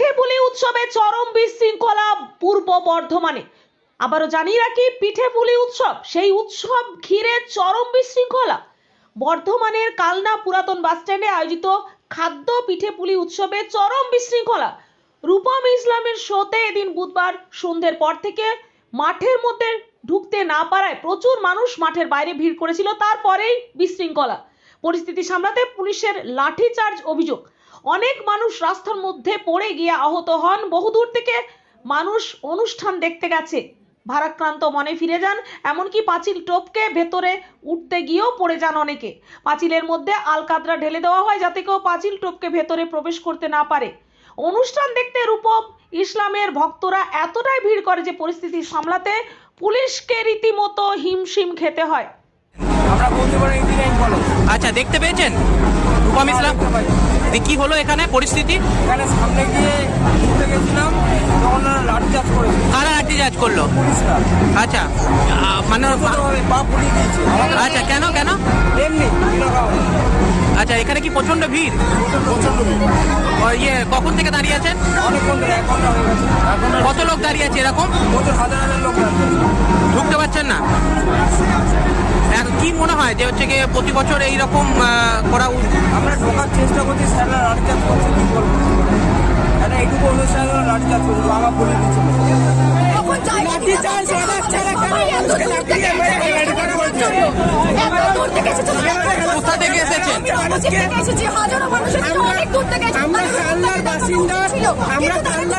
পিঠে পুলি উৎসবে চরম বিশৃঙ্খলা পূর্ব বর্ধমানে। আবারও জানিয়ে রাখি, পিঠে পুলি উৎসব, সেই উৎসব ঘিরে চরম বিশৃঙ্খলা। বর্ধমানের কালনা পুরাতন বাসস্ট্যান্ডে আয়োজিত খাদ্য পিঠে পুলি উৎসবে চরম বিশৃঙ্খলা। রূপম ইসলামের শোতে এদিন বুধবার সন্ধ্যের পর থেকে মাঠের মধ্যে ঢুকতে না পারায় প্রচুর মানুষ মাঠের বাইরে ভিড় করেছিল, তারপরেই বিশৃঙ্খলা। পরিস্থিতি সামলাতে পুলিশের লাঠিচার্জ অভিযোগ। অনেক মানুষ রাস্তার মধ্যে পড়ে গিয়ে আহত হন। বহুদূর থেকে মানুষ অনুষ্ঠান দেখতে গেছে। ভারাক্রান্ত মনে ফিরে যান, এমনকি পাঁচিল টোপকে ভেতরে উঠতে গিয়েও পড়ে যান অনেকে। পাঁচিলের মধ্যে আলকাতরা ঢেলে দেওয়া হয় যাতে কেউ পাঁচিল টোপকে ভেতরে প্রবেশ করতে না পারে। অনুষ্ঠান দেখতে রূপম ইসলামের ভক্তরা এতটাই ভিড় করে যে পরিস্থিতি সামলাতে পুলিশকে রীতিমতো হিমশিম খেতে হয়। আমরা বলতে পারি এইটি আচ্ছা দেখতে পেয়েছেন? রূপম ইসলাম? কি হলো এখানে পরিস্থিতি? এখানে সামনে গিয়ে ঘুরতে গেছিলাম তখন ওরা লাঠিচার্জ করেছে কারা লাঠি করল? পুলিশরা। আচ্ছা মানে পা দিয়েছে। আচ্ছা কেন কেন? এমনি আচ্ছা এখানে কি প্রচণ্ড ভিড়? ও, ইয়ে কখন থেকে দাঁড়িয়ে আছেন? অনেকক্ষণ ধরে এক ঘণ্টা হয়ে গেছে। কত লোক দাঁড়িয়ে আছে এরকম? প্রচুর হাজার হাজার লোক কি মনে হয় যে হচ্ছে গিয়ে প্রতি বছর এইরকম করা উচিত? আমরা ঢোকার চেষ্টা করছি স্যাররা লাঠিচার্জ করছে কি করব একটা এইটুকু অনুষ্ঠান হলো লাঠিচার্জ করছে বাবা পুলিশ দিচ্ছে। কোথা থেকে এসেছেন? এসেছে। আমরা বাসিন্দা,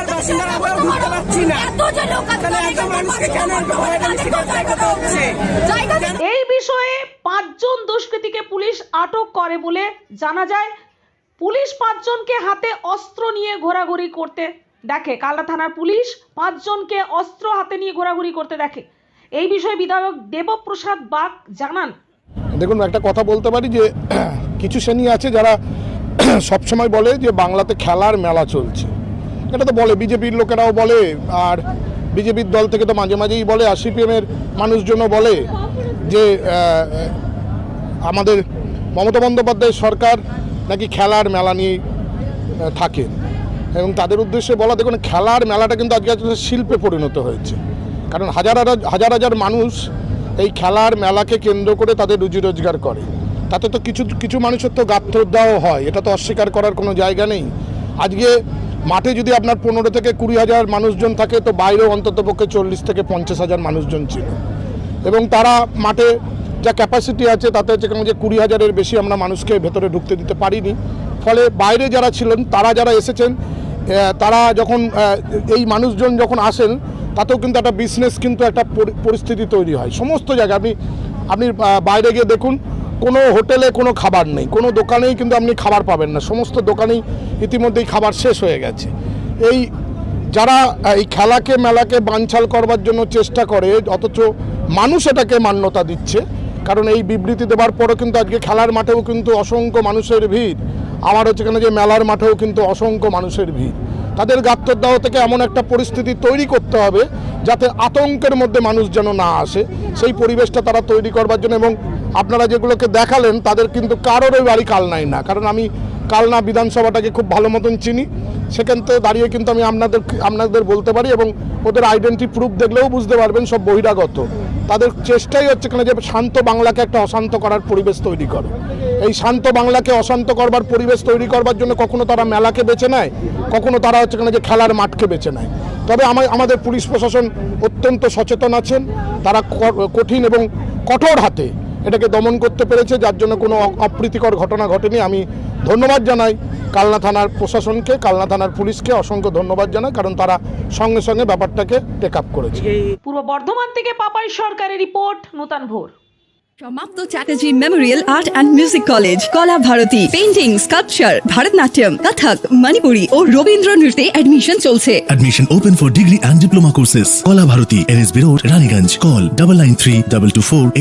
বাসিন্দা, পারছি না। এত মানুষকে কেন হচ্ছে? জায়গা দিতে এই বিষয়ে পাঁচজন দুষ্কৃতীকে পুলিশ আটক করে বলে জানা যায়, পুলিশ পাঁচজনকে হাতে অস্ত্র নিয়ে ঘোরাঘুরি করতে দেখে। কালনা থানার পুলিশ পাঁচজনকে অস্ত্র হাতে নিয়ে ঘোরাঘুরি করতে দেখে। এই বিষয়ে বিধায়ক দেবপ্রসাদ বাগ জানান। দেখুন, একটা কথা বলতে পারি যে, কিছু শ্রেণি আছে যারা সবসময় বলে যে বাংলাতে খেলার মেলা চলছে। এটা তো বলে, বিজেপির লোকেরাও বলে, আর বিজেপির দল থেকে তো মাঝে মাঝেই বলে, আর সিপিএমের মানুষজনও বলে যে আমাদের মমতা বন্দ্যোপাধ্যায় সরকার নাকি খেলার মেলা নিয়ে থাকে। এবং তাদের উদ্দেশ্যে বলা, দেখুন, খেলার মেলাটা কিন্তু আজকে শিল্পে পরিণত হয়েছে। কারণ হাজার হাজার হাজার হাজার মানুষ এই খেলার মেলাকে কেন্দ্র করে তাদের রুজি রোজগার করে। তাতে তো কিছু কিছু মানুষের তো গাত্রদাহ হয়, এটা তো অস্বীকার করার কোনো জায়গা নেই। আজকে মাঠে যদি আপনার পনেরো থেকে কুড়ি হাজার মানুষজন থাকে, তো বাইরেও অন্ততপক্ষে চল্লিশ থেকে পঞ্চাশ হাজার মানুষজন ছিল। এবং তারা মাঠে যা ক্যাপাসিটি আছে, তাতে কেমন যে কুড়ি হাজারের বেশি আমরা মানুষকে ভেতরে ঢুকতে দিতে পারিনি। ফলে বাইরে যারা ছিলেন, তারা যারা এসেছেন তারা যখন এই মানুষজন যখন আসেন, তাতেও কিন্তু একটা বিজনেস কিন্তু একটা পরি- পরিস্থিতি তৈরি হয়। সমস্ত জায়গায় আপনি আপনি বাইরে গিয়ে দেখুন, কোনো হোটেলে কোনো খাবার নেই, কোনো দোকানেই কিন্তু আপনি খাবার পাবেন না। সমস্ত দোকানেই ইতিমধ্যেই খাবার শেষ হয়ে গেছে। এই যারা এই খেলাকে, মেলাকে বানচাল করবার জন্য চেষ্টা করে, অথচ মানুষ এটাকে মান্যতা দিচ্ছে। কারণ এই বিবৃতি দেওয়ার পরও কিন্তু আজকে খেলার মাঠেও কিন্তু অসংখ্য মানুষের ভিড়। আমার হচ্ছে এখানে যে মেলার মাঠেও কিন্তু অসংখ্য মানুষের ভিড়। তাদের গাত্রদাহ থেকে এমন একটা পরিস্থিতি তৈরি করতে হবে, যাতে আতঙ্কের মধ্যে মানুষ যেন না আসে। সেই পরিবেশটা তারা তৈরি করবার জন্য এবং আপনারা যেগুলোকে দেখালেন, তাদের কিন্তু কারোরই বাড়ি কাল নাই না। কারণ আমি কালনা বিধানসভাটাকে খুব ভালো মতন চিনি। সেখান থেকে দাঁড়িয়ে কিন্তু আমি আপনাদের আপনাদের বলতে পারি এবং ওদের আইডেন্টি প্রুফ দেখলেও বুঝতে পারবেন সব বহিরাগত। তাদের চেষ্টাই হচ্ছে কেন যে শান্ত বাংলাকে একটা অশান্ত করার পরিবেশ তৈরি করে। এই শান্ত বাংলাকে অশান্ত করবার পরিবেশ তৈরি করবার জন্য কখনো তারা মেলাকে বেছে নেয়, কখনো তারা হচ্ছে কেন যে খেলার মাঠকে বেছে নেয়। তবে আমা- আমাদের পুলিশ প্রশাসন অত্যন্ত সচেতন আছেন। তারা কঠিন এবং কঠোর হাতে এটাকে দমন করতে পেরেছে, যার জন্য কোনো অপ্রীতিকর ঘটনা ঘটেনি। আমি ধন্যবাদ জানাই কালনা থানার প্রশাসনকে কালনা থানার পুলিশকে অসংখ্য ধন্যবাদ জানাই কারণ তারা সঙ্গে সঙ্গে ব্যাপারটাকে টেক আপ করেছে পূর্ব বর্ধমান থেকে পাপাই সরকারের রিপোর্ট নূতন ভোর সমাপ্ত Chatterjee memorial art and music college Kala Bharati painting sculpture Bharatanatyam Kathak Manipuri ও রবীন্দ্র নৃত্যে অ্যাডমিশন চলছে Admission open for degree and diploma courses. Kola Bharati, NSB Road, Raniganj. Call double nine three double two four eight.